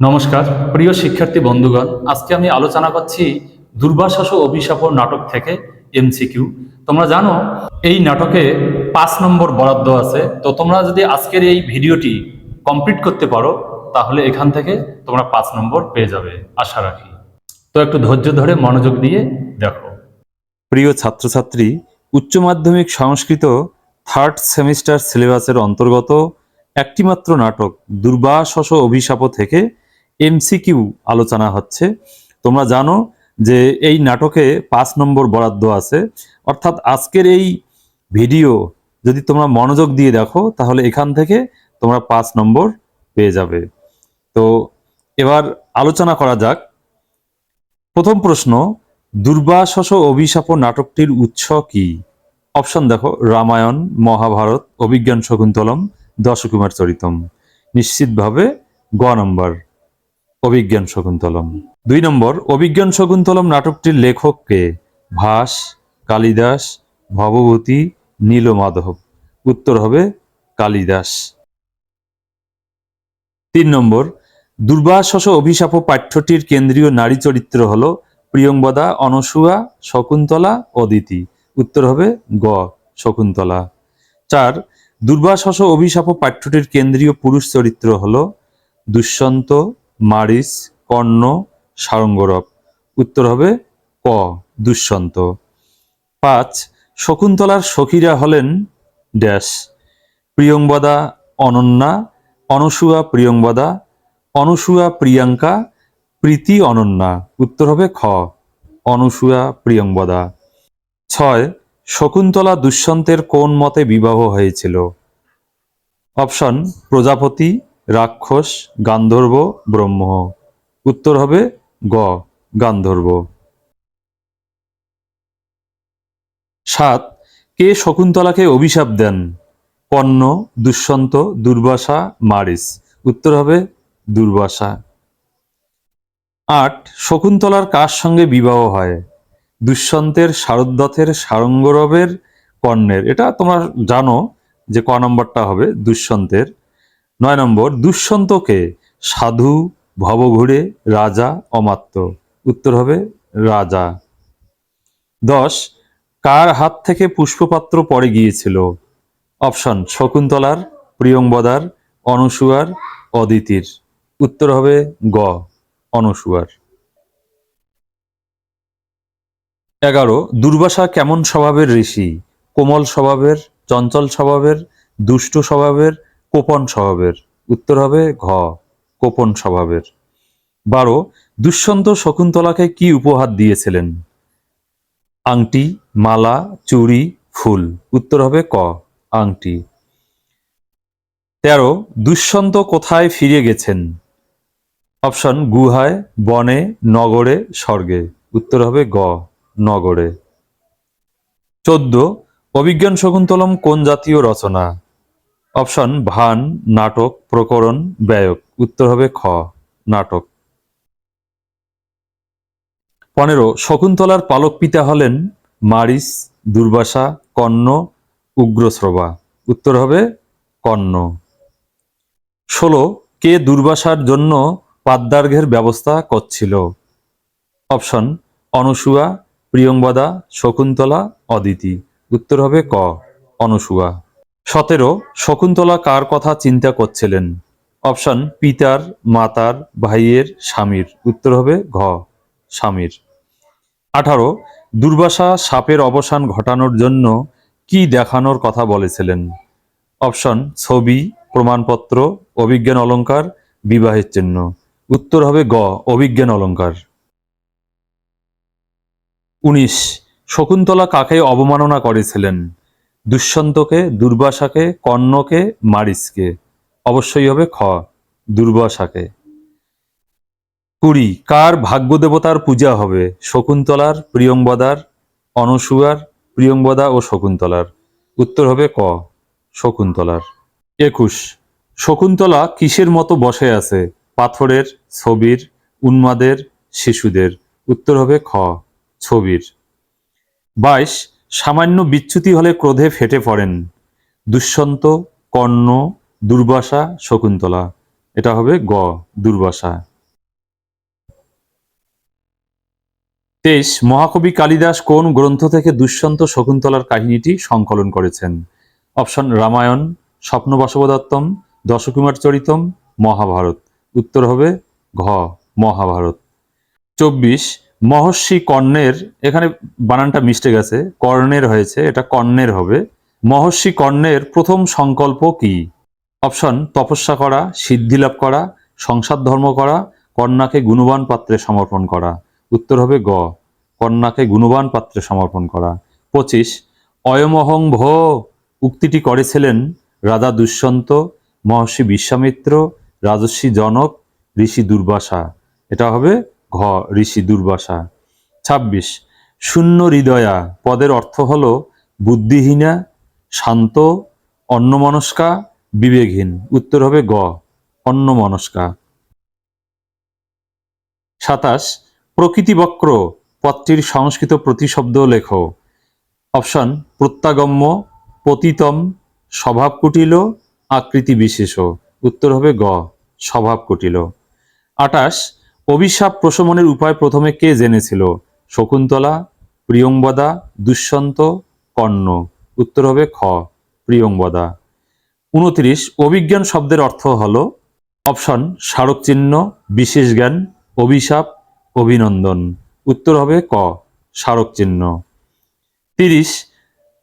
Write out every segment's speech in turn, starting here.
নমস্কার, প্রিয় শিক্ষার্থী বন্ধুগণ, আজকে আমি আলোচনা করছি দুর্বাশাস অভিশাপ নাটক থেকে এমসিকিউ তোমরা জানো, এই নাটকে পাঁচ নম্বর বরাদ্দ আছে। তো তোমরা যদি আজকের এই ভিডিওটি কমপ্লিট করতে পারো, তাহলে এখান থেকে তোমরা পাঁচ নম্বর পেয়ে যাবে, আশা রাখি। তো একটু ধৈর্য ধরে মনোযোগ দিয়ে দেখো। প্রিয় ছাত্রছাত্রী, উচ্চ মাধ্যমিক সংস্কৃত থার্ড সেমিস্টার সিলেবাসের অন্তর্গত একটিমাত্র নাটক দুর্বাসস অভিশাপ থেকে এমসিকিউ আলোচনা হচ্ছে। তোমরা জানো যে এই নাটকে পাঁচ নম্বর বরাদ্দ আছে। অর্থাৎ আজকের এই ভিডিও যদি তোমরা মনোযোগ দিয়ে দেখো, তাহলে এখান থেকে তোমরা পাঁচ নম্বর পেয়ে যাবে। তো এবার আলোচনা করা যাক। প্রথম প্রশ্ন, দুর্বাসস অভিশাপ নাটকটির উৎস কি? অপশন দেখো, রামায়ণ, মহাভারত, অভিজ্ঞান শকুন্তলম, দশকুমার চরিতম। নিশ্চিতভাবে গ নম্বর। অভিজ্ঞান শকুন্তলম। দুই নম্বর, অভিজ্ঞান শকুন্তলম নাটকটির লেখক কে? ভাস, কালিদাস ভবভূতি নীলমাধব। উত্তর হবে কালিদাস। তিন নম্বর, দুর্বাসস অভিশাপ পাঠ্যটির কেন্দ্রীয় নারী চরিত্র হল প্রিয়ংবদা অনসুয়া শকুন্তলা, অদিতি। উত্তর হবে গ, শকুন্তলা। চার, দুর্বাসস অভিশাপ পাঠ্যটির কেন্দ্রীয় পুরুষ চরিত্র হল দুষ্যন্ত মারিস কর্ণ, সারঙ্গরব। উত্তর হবে ক, দুষ্যন্ত। পাঁচ, শকুন্তলার সখীরা হলেন ড্যাশ। প্রিয়ংবদা অনন্যা অনসুয়া প্রিয়ংবদা অনুসুয়া প্রিয়াঙ্কা, প্রীতি অনন্যা। উত্তর হবে খ অনুসুয়া প্রিয়ংবদা ছয়, শকুন্তলা দুষ্যন্তের কোন মতে বিবাহ হয়েছিল? অপশন, প্রজাপতি রাক্ষস, গান্ধর্ব, ব্রহ্ম। উত্তর হবে গ, গান্ধর্ব। সাত, কে শকুন্তলাকে অভিশাপ দেন? কর্ণ, দুষ্যন্ত, দুর্বাসা, মারিস। উত্তর হবে দুর্বাসা। আট, শকুন্তলার কার সঙ্গে বিবাহ হয়? দুষ্যন্তের শারদ্দথের সারঙ্গরবের কর্ণের। এটা তোমরা জানো যে ক নম্বরটা হবে দুষ্যন্তের। নয় নম্বর দুষ্যন্তকে সাধু, ভবঘুরে, রাজা, অমাত্য। উত্তর হবে রাজা। দশ, কার হাত থেকে পুষ্পপাত্র পড়ে গিয়েছিল? অপশন, শকুন্তলার প্রিয়ংবদার অনসুয়ার, অদিতির। উত্তর হবে গ, অনসুয়ার। এগারো, দুর্বাসা কেমন স্বভাবের ঋষি? কোমল স্বভাবের, চঞ্চল স্বভাবের, দুষ্ট স্বভাবের কোপন স্বভাবের। উত্তর হবে ঘ, কোপন স্বভাবের। বারো দুষ্যন্ত শকুন্তলাকে কি উপহার দিয়েছিলেন? আংটি, মালা, চুড়ি, ফুল। উত্তর হবে ক, আংটি। তেরো দুষ্যন্ত কোথায় ফিরে গেছেন? অপশন, গুহায়, বনে, নগরে, স্বর্গে। উত্তর হবে গ, নগরে। চোদ্দ অভিজ্ঞান শকুন্তলম কোন জাতীয় রচনা? অপশন, ভান, নাটক, প্রকরণ, ব্যয়ক। উত্তর হবে খ, নাটক। পনেরো, শকুন্তলার পালক পিতা হলেন মারিস, দুর্বাসা, কর্ণ উগ্রশ্রবা উত্তর হবে কর্ণ। ষোলো, কে দুর্বাসার জন্য পাদ্যার্ঘের ব্যবস্থা করছিল? অপশন, অনুসুয়া প্রিয়ংবদা শকুন্তলা, অদিতি। উত্তর হবে ক, অনুসুয়া। সতেরো, শকুন্তলা কার কথা চিন্তা করছিলেন? অপশন, পিতার, মাতার, ভাইয়ের, স্বামীর। উত্তর হবে ঘ, স্বামীর। আঠারো, দুর্বাসা সাপের অবসান ঘটানোর জন্য কি দেখানোর কথা বলেছিলেন? অপশন, ছবি, প্রমাণপত্র, অভিজ্ঞান অলঙ্কার, বিবাহের চিহ্ন। উত্তর হবে গ, অভিজ্ঞান অলঙ্কার। উনিশ, শকুন্তলা কাকে অবমাননা করেছিলেন? দুষ্যন্তকে দুর্বাসাকে, কর্ণকে মারিসকে অবশ্যই হবে খ, দুর্বাসাকে। কুড়ি, কার ভাগ্য দেবতার পূজা হবে? শকুন্তলার প্রিয়ংবদার অনসুয়ার প্রিয়ংবদা ও শকুন্তলার। উত্তর হবে ক, শকুন্তলার। একুশ, শকুন্তলা কিসের মতো বসে আছে? পাথরের, ছবির, উন্মাদের, শিশুদের। উত্তর হবে খ, ছবির। বাইশ সামান্য বিচ্যুতি হলে ক্রোধে ফেটে পড়েন। দুষ্যন্ত, কর্ণ, দুর্বাসা, শকুন্তলা। এটা হবে গ, দুর্বাসা। তেইশ, মহাকবি কালিদাস কোন গ্রন্থ থেকে দুষ্যন্ত, শকুন্তলার কাহিনীটি সংকলন করেছেন? অপশন, রামায়ণ স্বপ্ন বাসবদত্তম দশকুমার চরিতম, মহাভারত। উত্তর হবে ঘ, মহাভারত। চব্বিশ মহর্ষি কর্ণের, এখানে বানানটা মিস্টেক আছে কর্ণের হয়েছে, এটা কর্ণের হবে। মহর্ষি কর্ণের প্রথম সংকল্প কি? অপশন, তপস্যা করা সিদ্ধি লাভ করা, সংসার ধর্ম করা, কন্যাকে গুণবান পাত্রে সমর্পণ করা। উত্তর হবে গ, কন্যাকে গুণবান পাত্রে সমর্পণ করা। পঁচিশ, অয়মহং ভ, উক্তিটি করেছিলেন রাজা দুষ্যন্ত, মহর্ষি বিশ্বামিত্র রাজস্বী জনক, ঋষি দুর্বাসা। এটা হবে ঘ, ঋষি দুর্বাসা। ছাব্বিশ, শূন্য হৃদয়া। পদের অর্থ হল বুদ্ধিহীনা, শান্ত অন্নমনস্কা বিবেকহীন। উত্তর হবে গ অন্নমনস্কা সাতাশ, প্রকৃতিবক্র। পদটির সংস্কৃত প্রতিশব্দ লেখো। অপশন, প্রত্যাগম্য, পতিতম স্বভাব কুটিল আকৃতি বিশেষ উত্তর হবে গ স্বভাব কুটিল আটাশ অভিশাপ প্রশমনের উপায় প্রথমে কে জেনেছিল? শকুন্তলা, প্রিয়ংবদা, দুষ্যন্ত, কর্ণ। উত্তর হবে খ, প্রিয়ংবদা। উনত্রিশ, অভিজ্ঞান শব্দের অর্থ হল অপশন স্মারক চিহ্ন বিশেষ জ্ঞান, অভিশাপ, অভিনন্দন। উত্তর হবে ক স্মারক চিহ্ন তিরিশ,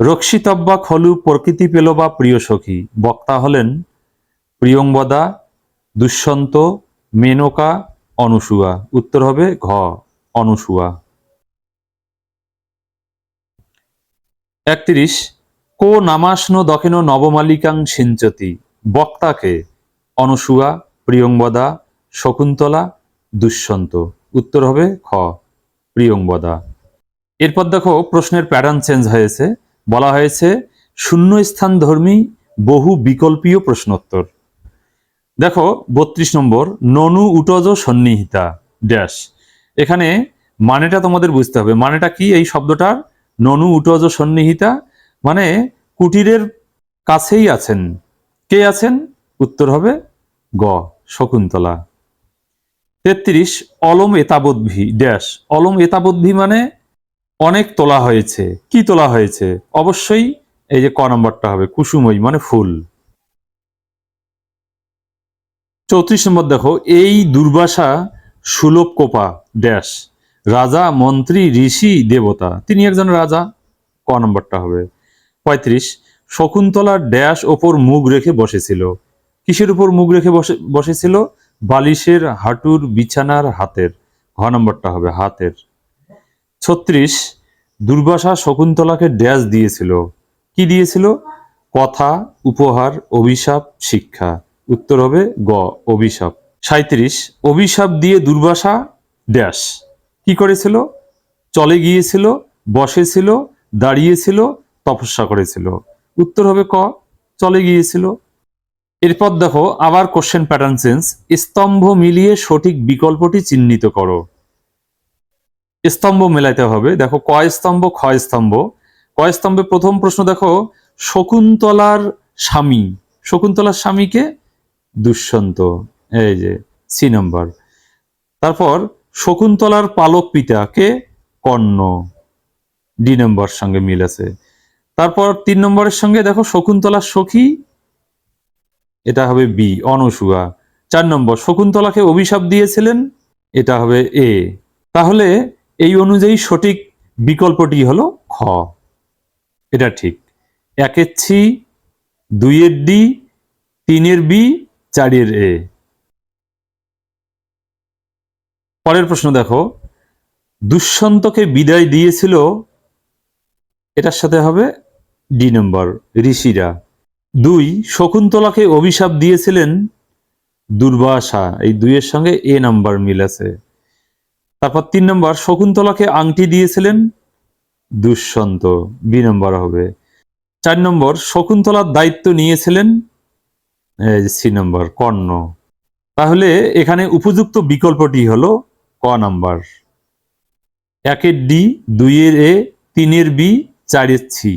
রক্ষিতব্বা খলু প্রকৃতি পেল বা প্রিয় সখী? বক্তা হলেন প্রিয়ংবদা, দুষ্যন্ত, মেনকা অনুসুয়া। উত্তর হবে ঘ, অনুসুয়া। একত্রিশ, কো নামাস্ন দক্ষিণ নবমালিকাং সিঞ্চতি। বক্তাকে, অনুসুয়া প্রিয়ংবদা শকুন্তলা, দুষ্যন্ত। উত্তর হবে খ প্রিয়ংবদা এরপর দেখো প্রশ্নের প্যাটার্ন চেঞ্জ হয়েছে। বলা হয়েছে শূন্যস্থান ধর্মী বহু বিকল্পীয় প্রশ্নোত্তর। দেখো, বত্রিশ নম্বর, ননু উটজ সন্নিহিতা, ড্যাশ। এখানে মানেটা তোমাদের বুঝতে হবে। মানেটা কি? এই শব্দটার, ননু উটজ সন্নিহিতা মানে কুটিরের কাছেই আছেন। কে আছেন? উত্তর হবে গ, শকুন্তলা। তেত্রিশ, অলম এতাবদ্ভি, ড্যাশ। অলম এতাবদ্ভি মানে অনেক তোলা হয়েছে। কি তোলা হয়েছে? অবশ্যই এই যে ক নম্বরটা হবে, কুসুমই মানে ফুল। চৌত্রিশ নম্বর দেখো, এই দুর্বাসা সুলভ কোপা ড্যাশ রাজা, মন্ত্রী, ঋষি, দেবতা, তিনি একজন রাজা, ক নম্বরটা হবে। পঁয়ত্রিশ, শকুন্তলা ড্যাশ ওপর মুখ রেখে বসেছিল। কিসের উপর মুখ রেখে বসে বসেছিল? বালিশের হাঁটুর বিছানার হাতের, ঘ নম্বরটা হবে হাতের। ছত্রিশ, দুর্বাসা শকুন্তলাকে ড্যাশ দিয়েছিল। কি দিয়েছিল? কথা, উপহার, অভিশাপ, শিক্ষা। উত্তর হবে গ, অভিশাপ। সাঁত্রিশ অভিশাপ দিয়ে দুর্বাসা ড্যাশ। কি করেছিল? চলে গিয়েছিল, বসেছিল, দাঁড়িয়েছিল, তপস্যা করেছিল। উত্তর হবে ক, চলে গিয়েছিল। এরপর দেখো, আবার কোশ্চেন প্যাটার্ন চেঞ্জ স্তম্ভ মিলিয়ে সঠিক বিকল্পটি চিহ্নিত করো। স্তম্ভ মেলাইতে হবে। দেখো কয় স্তম্ভ ক্ষয় স্তম্ভ। কয় স্তম্ভে প্রথম প্রশ্ন দেখো, শকুন্তলার স্বামী। শকুন্তলার স্বামীকে দুষ্যন্ত এই যে সি নম্বর। তারপর শকুন্তলার পালক পিতা কে কর্ণ, ডি নম্বর সঙ্গে মিল আছে। তারপর তিন নম্বরের সঙ্গে দেখো শকুন্তলার সখী, এটা হবে বি, অনসুয়া। চার নম্বর, শকুন্তলাকে অভিশাপ দিয়েছিলেন, এটা হবে এ। তাহলে এই অনুযায়ী সঠিক বিকল্পটি হলো খ। এটা ঠিক। একের ছি দুইয়ের ডি, তিনের বি চারের এ। পরের প্রশ্ন দেখো। দুষ্যন্তকে বিদায় দিয়েছিল, এটার সাথে হবে ডি নম্বর, ঋষিরা। দুই, শকুন্তলাকে অভিশাপ দিয়েছিলেন দুর্বাসা, এই দুইয়ের সঙ্গে এ নাম্বার মিল আছে। তারপর তিন নম্বর, শকুন্তলাকে আংটি দিয়েছিলেন দুষ্যন্ত, বি নম্বর হবে। চার নম্বর শকুন্তলার দায়িত্ব নিয়েছিলেন সি নম্বর, কর্ণ। তাহলে এখানে উপযুক্ত বিকল্পটি হলো ক নাম্বার। একের ডি, দুইয়ের এ, তিনের বি, চারের সি।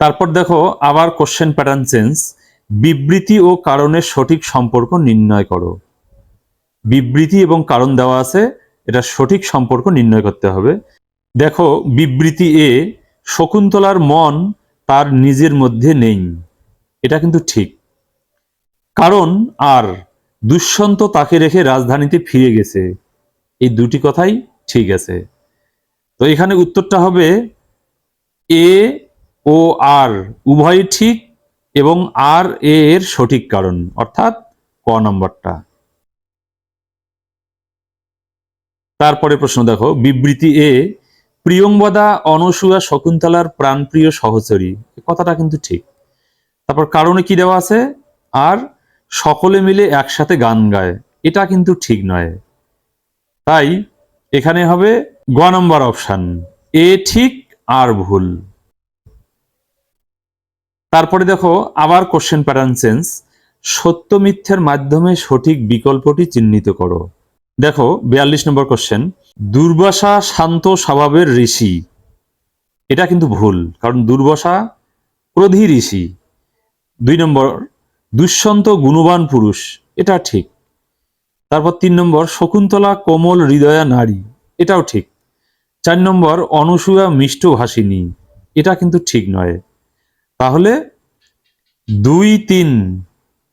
তারপর দেখো, আবার কোশ্চেন প্যাটার্ন চেঞ্জ বিবৃতি ও কারণের সঠিক সম্পর্ক নির্ণয় করো। বিবৃতি এবং কারণ দেওয়া আছে, এটা সঠিক সম্পর্ক নির্ণয় করতে হবে। দেখো, বিবৃতি এ শকুন্তলার মন তার নিজের মধ্যে নেই। এটা কিন্তু ঠিক। কারণ আর দুষ্যন্ত তাকে রেখে রাজধানীতে ফিরে গেছে। এই দুটি কথাই ঠিক আছে। তো এখানে উত্তরটা হবে এ ও আর, উভয়ই ঠিক এবং আর এ এর সঠিক কারণ, অর্থাৎ ক নম্বরটা। তারপরে প্রশ্ন দেখো, বিবৃতি এ প্রিয়ংবদা অনসুয়া, শকুন্তলার প্রাণপ্রিয় সহচরী। কথাটা কিন্তু ঠিক। তারপর কারণে কি দেওয়া আছে? আর সকলে মিলে একসাথে গান গায়। এটা কিন্তু ঠিক নয়। তাই এখানে হবে গ নম্বর অপশান। এ ঠিক, আর ভুল। তারপরে দেখো, আবার কোশ্চেন প্যাটার্ন চেঞ্জ সত্য মিথ্যার মাধ্যমে সঠিক বিকল্পটি চিহ্নিত করো। দেখো, বিয়াল্লিশ নম্বর কোশ্চেন দুর্বাসা শান্ত স্বভাবের ঋষি। এটা কিন্তু ভুল, কারণ দুর্বাসা ক্রোধী ঋষি। দুই নম্বর দুষ্যন্ত গুণবান পুরুষ, এটা ঠিক। তারপর তিন নম্বর, শকুন্তলা কোমল হৃদয়া নারী, এটাও ঠিক। চার নম্বর, অনসূয়া মিষ্ট ভাসিনী, এটা কিন্তু ঠিক নয়। তাহলে দুই তিন,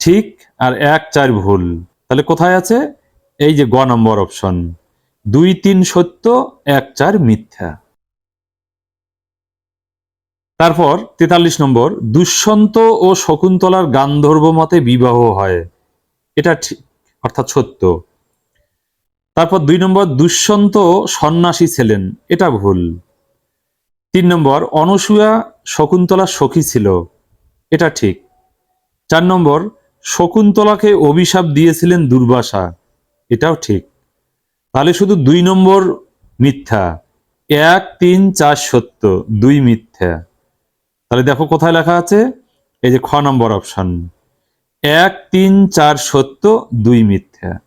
ঠিক আর এক চার ভুল। তাহলে কোথায় আছে? এই যে গ নম্বর অপশন দুই তিন সত্য, এক চার মিথ্যা। তারপর তেতাল্লিশ নম্বর দুষ্যন্ত ও শকুন্তলার গান্ধর্ব মতে বিবাহ হয়। এটা অর্থাৎ সত্য। তারপর দুই নম্বর দুষ্যন্ত সন্ন্যাসী ছিলেন, এটা ভুল। তিন নম্বর, অনসূয়া শকুন্তলা সখী ছিল, এটা ঠিক। চার নম্বর, শকুন্তলাকে অভিশাপ দিয়েছিলেন দুর্বাসা এটাও ঠিক। তাহলে শুধু দুই নম্বর মিথ্যা। এক, তিন, চার, সত্য, দুই মিথ্যা। তাহলে দেখো কোথায় লেখা আছে? এই যে খ নম্বর অপশন। এক, তিন, চার, সত্য, দুই মিথ্যা।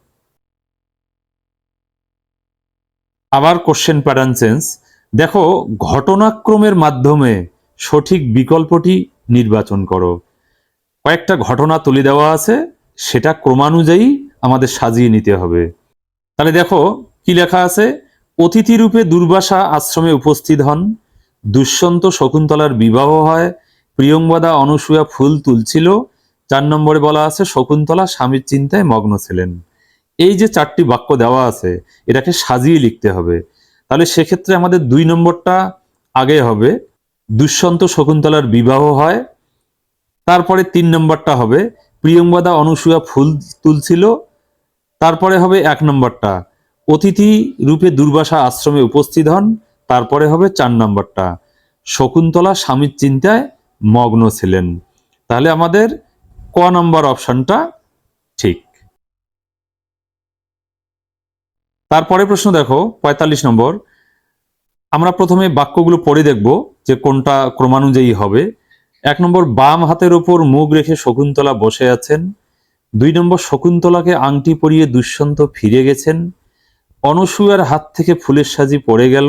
আবার কোশ্চেন প্যাটার্ন চেঞ্জ দেখো, ঘটনাক্রমের মাধ্যমে সঠিক বিকল্পটি নির্বাচন করো। কয়েকটা ঘটনা তুলে দেওয়া আছে, সেটা ক্রমানুযায়ী আমাদের সাজিয়ে নিতে হবে। তাহলে দেখো কি লেখা আছে? অতিথি রূপে দুর্বাসা আশ্রমে উপস্থিত হন। দুষ্যন্ত শকুন্তলার বিবাহ হয়। প্রিয়ংবদা অনুসূয়া ফুল তুলছিল। চার নম্বরে বলা আছে, শকুন্তলা স্বামীর চিন্তায় মগ্ন ছিলেন। এই যে চারটি বাক্য দেওয়া আছে, এটাকে সাজিয়ে লিখতে হবে। তাহলে সেক্ষেত্রে আমাদের দুই নম্বরটা আগে হবে। দুষ্যন্ত শকুন্তলার বিবাহ হয়। তারপরে তিন নম্বরটা হবে প্রিয়ংবদা অনুসূয়া ফুল তুলছিল। তারপরে হবে এক নম্বরটা। অতিথি রূপে দুর্বাসা আশ্রমে উপস্থিত হন, তারপরে হবে চার নম্বরটা। শকুন্তলা স্বামীর চিন্তায় মগ্ন ছিলেন। তাহলে আমাদের ক নম্বর অপশনটা ঠিক। তারপরে প্রশ্ন দেখো, পঁয়তাল্লিশ নম্বর। আমরা প্রথমে বাক্যগুলো পড়ে দেখব যে কোনটা ক্রমানুযায়ী হবে। এক নম্বর, বাম হাতের ওপর মুখ রেখে শকুন্তলা বসে আছেন। দুই নম্বর শকুন্তলাকে আংটি পরিয়ে দুষ্যন্ত ফিরে গেছেন। অনসূয়ার হাত থেকে ফুলের সাজি পড়ে গেল।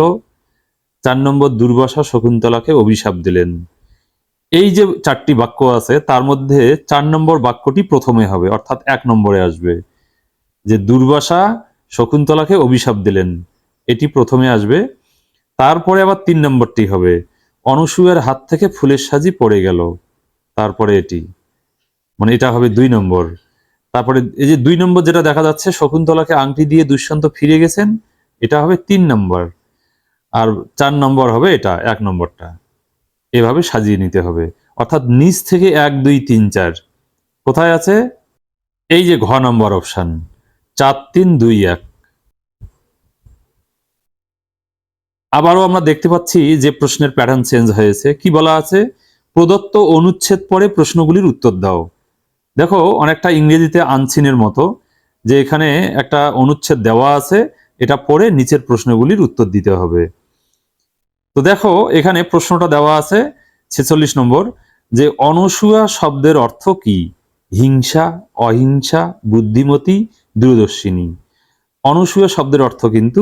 চার নম্বর দুর্বাসা শকুন্তলাকে অভিশাপ দিলেন। এই যে চারটি বাক্য আছে, তার মধ্যে চার নম্বর বাক্যটি প্রথমে হবে, অর্থাৎ এক নম্বরে আসবে। যে দুর্বাসা শকুন্তলাকে অভিশাপ দিলেন, এটি প্রথমে আসবে। তারপরে আবার তিন নম্বরটি হবে, অনসূয়ার হাত থেকে ফুলের সাজি পড়ে গেল। তারপরে এটি মানে এটা হবে দুই নম্বর। তারপরে এই যে দুই নম্বর যেটা দেখা যাচ্ছে, শকুন্তলাকে আংটি দিয়ে দুষ্যন্ত ফিরে গেছেন, এটা হবে তিন নম্বর। আর চার নম্বর হবে এটা, এক নম্বরটা। এভাবে সাজিয়ে নিতে হবে। অর্থাৎ নিচ থেকে এক, দুই, তিন, চার। কোথায় আছে? এই যে ঘ নম্বর অপশন। চার, তিন, দুই, এক। আবারও আমরা দেখতে পাচ্ছি যে প্রশ্নের প্যাটার্ন চেঞ্জ হয়েছে। কি বলা আছে? প্রদত্ত অনুচ্ছেদ পরে প্রশ্নগুলির উত্তর দাও। দেখো, অনেকটা ইংরেজিতে আনসিনের মতো, যে এখানে একটা অনুচ্ছেদ দেওয়া আছে, এটা পড়ে নিচের প্রশ্নগুলির উত্তর দিতে হবে। তো দেখো, এখানে প্রশ্নটা দেওয়া আছে, ছেচল্লিশ নম্বর, যে অনসূয়া শব্দের অর্থ কি? হিংসা, অহিংসা, বুদ্ধিমতী, দূরদর্শিনী। অনসূয়া শব্দের অর্থ কিন্তু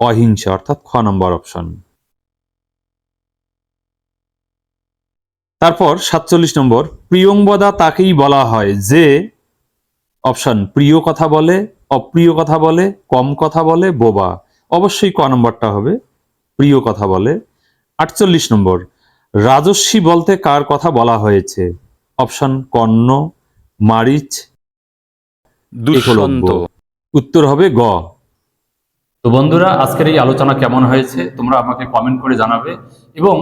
অহিংসা, অর্থাৎ খ নম্বর অপশন। তারপর সাতচল্লিশ নম্বর প্রিয়ংবদা তাকেই বলা হয় যে অপশন প্রিয় কথা বলে অপ্রিয় কথা বলে কম কথা বলে বোবা। অবশ্যই ক নম্বরটা হবে? প্রিয় কথা বলে। আটচল্লিশ নম্বর রাজস্বী বলতে কার কথা বলা হয়েছে? অপশন কর্ণ মারিচ উত্তর হবে গ। তো বন্ধুরা, আজকের এই আলোচনা কেমন হয়েছে তোমরা আমাকে কমেন্ট করে জানাবে এবং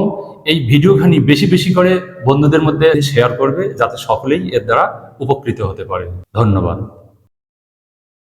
এই ভিডিওখানি বেশি বেশি করে বন্ধুদের মধ্যে শেয়ার করবে যাতে সকলেই এর দ্বারা উপকৃত হতে পারে। ধন্যবাদ।